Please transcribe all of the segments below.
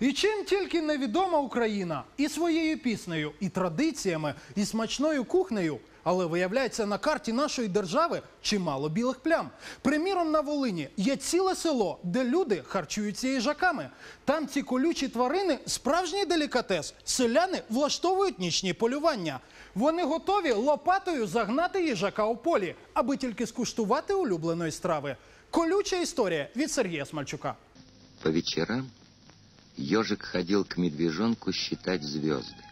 І чим тільки невідома Україна і своєю піснею, і традиціями, і смачною кухнею. Але виявляється, на карті нашої держави чимало білих плям. Приміром, на Волині є ціле село, де люди харчуються їжаками. Там ці колючі тварини справжній делікатес. Селяни влаштовують нічні полювання. Вони готові лопатою загнати їжака у полі, аби тільки скуштувати улюбленої страви. Колюча історія від Сергія Смальчука. По вечерам ежик ходил к медвежонку считать звезды.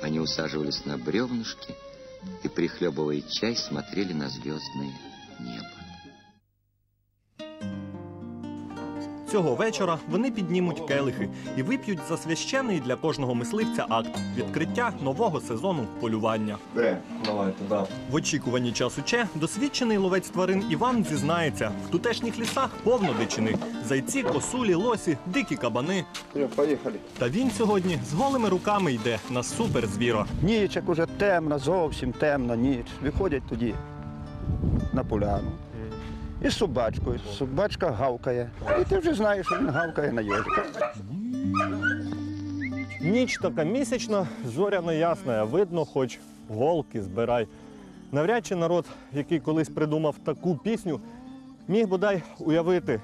Они усаживались на бревнышки и, прихлебывая чай, смотрели на звездное небо. Цього вечора вони піднімуть келихи і вип'ють за священний для кожного мисливця акт відкриття нового сезону полювання. Бере. Давайте, да. В очікуванні часу Че досвідчений ловець тварин Іван зізнається, в тутешніх лісах повно дичини. Зайці, косулі, лосі, дикі кабани. Все, поїхали. Та він сьогодні з голими руками йде на суперзвіро. Ніч, як уже темна, зовсім темна ніч. Виходять тоді на поляну. І собачкою. Собачка гавкає. І ти вже знаєш, що він гавкає на йожика. Ніч така місячна, зоряна ясна, видно, хоч голки збирай. Навряд чи народ, який колись придумав таку пісню, міг бодай уявити,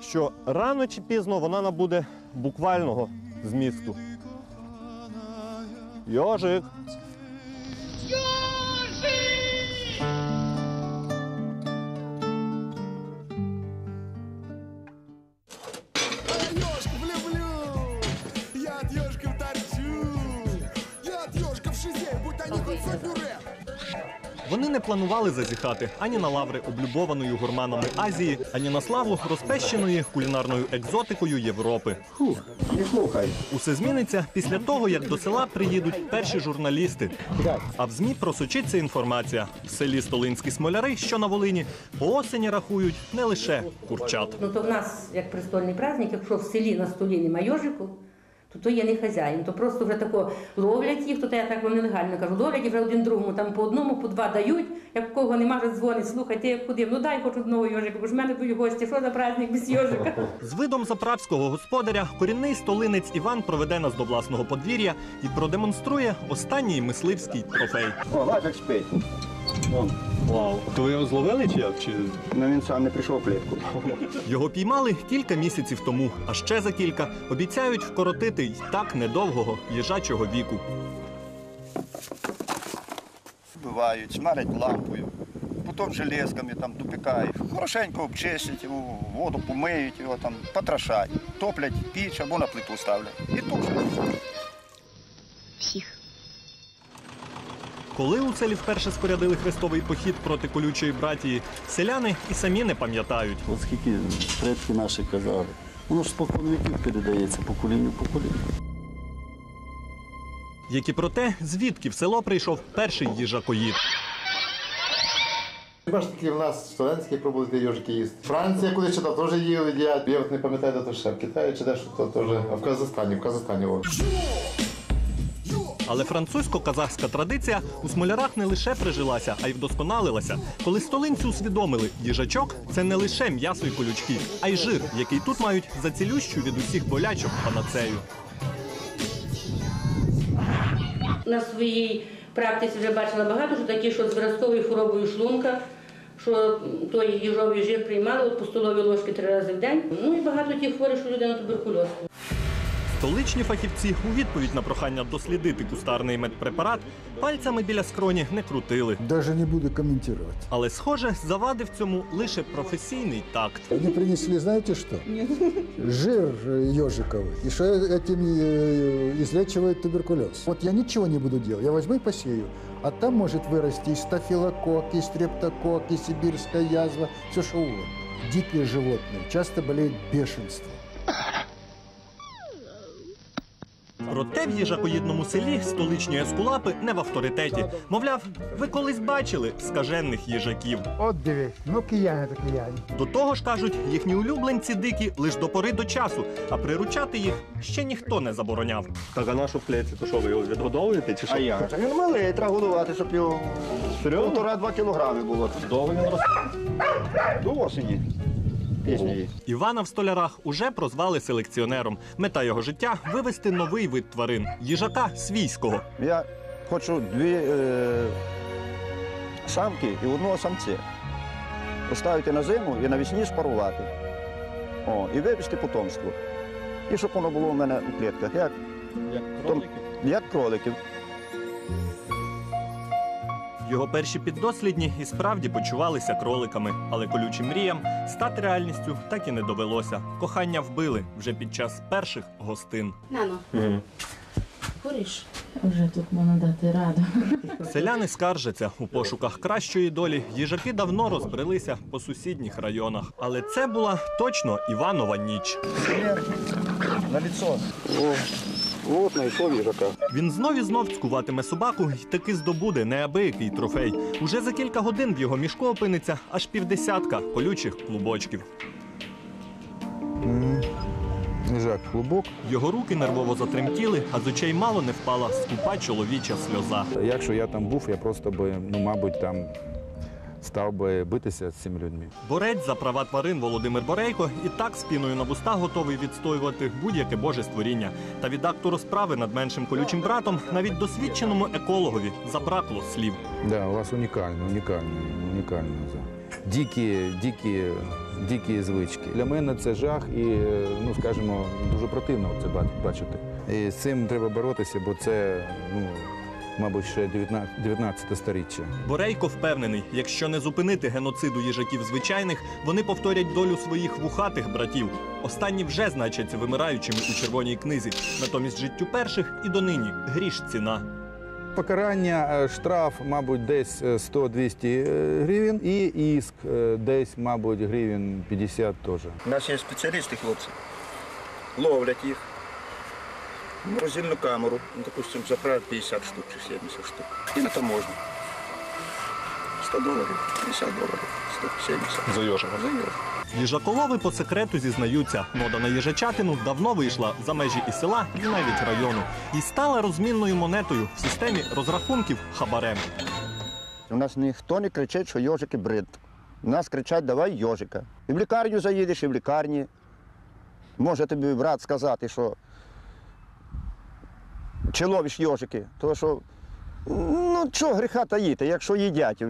що рано чи пізно вона набуде буквального змісту. Йожик. Будь они хоть. Вони не планували зазіхати ані на лаври облюбованої гурманами Азії, ані на славу розпещеної кулінарною екзотикою Європи. Не слухай. Усе зміниться після того, як до села приїдуть перші журналісти. А в ЗМІ просочиться інформація. В селі Столинські смоляри, що на Волині, по осені рахують не лише курчат. Ну то в нас, як престольний праздник, якщо в селі на столі немає йожику, то то є не хазяїн. То просто вже тако ловлять їх, то я так вам нелегально кажу, ловлять і вже один другому там по одному, по два дають. Як кого нема, вже дзвонить, слухай, ти як ходив, ну дай хоч одного йожика, бо ж в мене будуть гості, що за праздник без йожика? З видом заправського господаря корінний столинець Іван проведе нас до власного подвір'я і продемонструє останній мисливський трофей. О, Лазик спить. Вон. Вау, то ви його зловили чи як? Чи Ну він сам не прийшов в клітку. його піймали кілька місяців тому, а ще за кілька обіцяють вкоротити й так недовгого їжачого віку. Вбивають, смарять лампою. Потім железками там допікають. Хорошенько обчистять його, воду помиють його, там, потрошать. Топлять піч або на плиту ставлять. І тушать. Коли у селі вперше спорядили хрестовий похід проти колючої братії, селяни і самі не пам'ятають. От скільки предки наші казали. Воно ж спокон віків передається поколінню в покоління. Як і про те, звідки в село прийшов перший їжакоїд. Бачите, такі в нас студентські пробули йожики їсти. Франція кудись читав, теж їли. Я от не пам'ятаю, де то ще в Китаї чи де що то теж. А в Казахстані, в Казахстані. О. Але французько-казахська традиція у смолярах не лише прижилася, а й вдосконалилася. Коли столинці усвідомили, їжачок це не лише м'ясо і колючки, а й жир, який тут мають за цілющу від усіх болячок панацею. На своїй практиці вже бачила багато, що такі, що з виразковою хворобою шлунка, що той їжовий жир приймали по столовій ложки три рази в день. Ну і багато тих хворих, що люди на туберкульоз. Столичні фахівці у відповідь на прохання дослідити кустарний медпрепарат пальцями біля скроні не крутили. Даже не буду комментировать. Але, схоже, завадив цьому лише професійний такт. Они принесли, знаете что? Жир ежиковый. И что этим э, излечивает туберкулез. Вот я ничего не буду делать. Я возьму и посею. А там может вырасти и стафилококк, и стрептококк, и сибирская язва, все что угодно. Дикие животные часто болеют бешенством. Проте в їжакоїдному селі столичні ескулапи не в авторитеті. Мовляв, ви колись бачили скажених їжаків. От дивись, ну кияни то кияни. До того ж кажуть, їхні улюбленці дикі лиш до пори до часу, а приручати їх ще ніхто не забороняв. Так а нашу в клетці, то що ви його відгодовуєте чи А як? Він малий, треба годувати, щоб його півтора-два кілограми було. Довго він росте. До осені. Пізні. Івана в столярах уже прозвали селекціонером. Мета його життя вивести новий вид тварин їжака свійського. Я хочу дві е, самки і одного самця. Поставити на зиму і навесні спарувати. О, і вивести потомство. І щоб воно було в мене у клітках, як, Як як кроликів. Його перші піддослідні і справді почувалися кроликами, але колючим мріям стати реальністю так і не довелося. Кохання вбили вже під час перших гостин. Нано. Куриш? Вже тут можна дати раду. Селяни скаржаться у пошуках кращої долі. Їжаки давно розбрелися по сусідніх районах, але це була точно Іванова ніч. На лицо. О, от знайшов їжака. Він знов і знов цькуватиме собаку і таки здобуде неабиякий трофей. Уже за кілька годин в його мішку опиниться аж півдесятка колючих клубочків. Їжак клубок. Його руки нервово затремтіли, а з очей мало не впала скупа чоловіча сльоза. Якщо я там був, я просто би, ну, мабуть, там став би битися з цими людьми. Борець за права тварин Володимир Борейко і так спіною на вуста готовий відстоювати будь-яке боже створіння. Та від акту справи над меншим колючим братом навіть досвідченому екологові забракло слів. Да, у вас унікально, унікально, унікально. да. Дикі, дикі, дикі звички. Для мене це жах і, е, ну скажімо, дуже противно це ба- бачити. І з цим треба боротися, бо це, ну, мабуть, ще 19, 19 сторіччя. Борейко впевнений, якщо не зупинити геноциду їжаків звичайних, вони повторять долю своїх вухатих братів. Останні вже значаться вимираючими у червоній книзі. Натомість життю перших і донині гріш ціна. Покарання, е, штраф, мабуть, десь е, 100-200 е, гривень і іск е, десь, мабуть, гривень 50 теж. У нас є спеціалісти, хлопці. Ловлять їх. В камеру, ну, допустим, заправить 50 штук чи 70 штук. І на таможню. 100 доларів, 50 доларів, 170. За йожика. За йожика. Їжаколови по секрету зізнаються, мода на їжачатину давно вийшла за межі і села, і навіть району, і стала розмінною монетою в системі розрахунків хабарем. У нас ніхто не кричить, що йожики бред. У нас кричать, давай йожика. І в лікарню заїдеш, і в лікарні. Може тобі брат сказати, що чи ловиш йожики, то що ну чого гріха таїти, якщо їдять.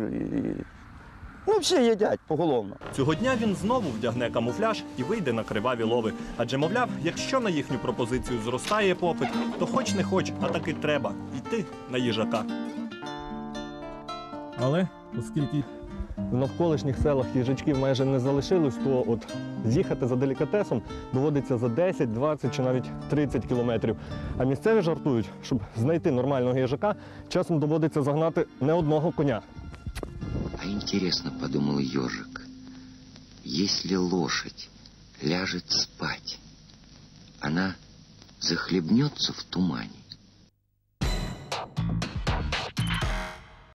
Ну, всі їдять поголовно. Цього дня він знову вдягне камуфляж і вийде на криваві лови. Адже, мовляв, якщо на їхню пропозицію зростає попит, то хоч не хоч, а таки треба йти на їжака. Але оскільки в навколишніх селах їжачків майже не залишилось, то от з'їхати за делікатесом доводиться за 10, 20 чи навіть 30 кілометрів. А місцеві жартують, щоб знайти нормального їжака, часом доводиться загнати не одного коня. А интересно, подумал ежик, если лошадь ляжет спать, она захлебнется в тумане.